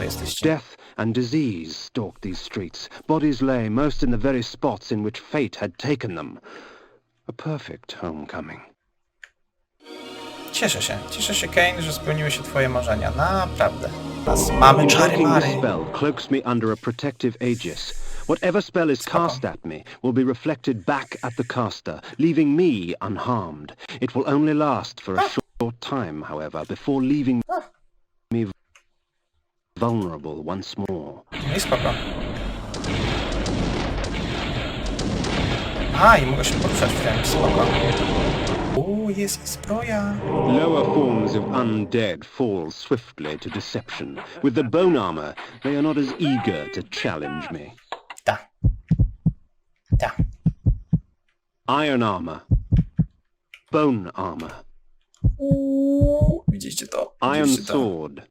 Jesteście. Death and disease stalked these streets. Bodies lay, most in the very spots in which fate had taken them. A perfect homecoming. Cieszę się. Cieszę się, Kane, że spełniły się twoje marzenia. Naprawdę. Nas mamy czary mary. this spell cloaks me under a protective aegis. Whatever spell is cast at me will be reflected back at the caster, leaving me unharmed. It will only last for a ah. short time, however, before leaving me vulnerable once more. No i spoko. A, i mogę się poruszać wręcz, spoko. Jest zbroja. Lower forms of undead fall swiftly to deception. With the bone armor, they are not as eager to challenge me. Ta. Ta. Iron armor. Bone armor. Uuu, widzicie to? Iron to? sword.